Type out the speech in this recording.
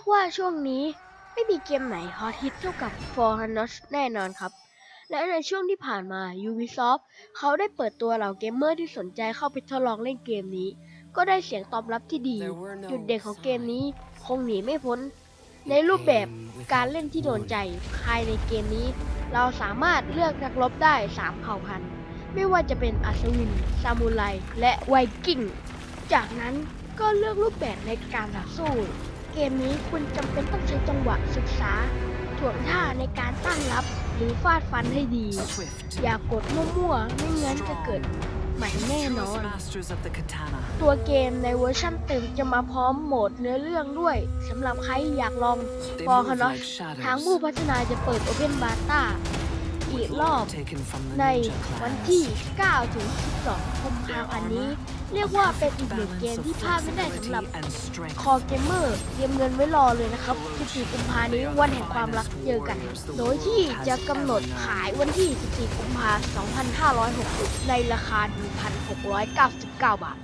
กว่าช่วงนี้ไม่มีเกมไหนฮอตฮิตเท่ากับ For Honor แน่นอนครับ และในช่วงที่ผ่านมา Ubisoft เขาได้เปิดตัวเหล่าเกมเมอร์ที่สนใจเข้าไปทดลองเล่นเกมนี้ ก็ได้เสียงตอบรับที่ดี จุดเด่นของเกมนี้คงหนีไม่พ้น ในรูปแบบการเล่นที่โดนใจภายในเกมนี้ เราสามารถเลือกนักรบได้ 3 เผ่าพันธุ์ไม่ว่าจะเป็นอัศวิน ซามูไร และไวกิ้ง จากนั้นก็เลือกรูปแบบในการต่อสู้ เกมนี้คุณจำเป็นต้องใช้จังหวะศึกษาถ่วงท่าในการตั้งรับหรือฟาดฟันให้ดี Swift. อย่ากดมั่วๆ ไม่งั้นจะเกิดใหม่แน่นอน Truest masters of the katana. ตัวเกมในเวอร์ชั่นเต็มจะมาพร้อมโหมดเนื้อเรื่องด้วยสำหรับใครอยากลอง They ฟอร์ move ฮานอ like ทางผู้ shadows. พัฒนาจะเปิด Open Beta อีกรอบ Taken from the ใน ninja วัน clans. ที่ 9 ถึง 12 กุมภาพันธ์นี้ เรียกว่าเป็นอีกหนึ่งเกมที่พลาดไม่ได้สำหรับคอเกมเมอร์เตรียมเงินไว้รอเลยนะครับ 14 กุมภานี้วันแห่งความรักเจอกัน โดยที่จะกำหนดขายวันที่ 14 กุมภา2560 ในราคา 1,699 บาท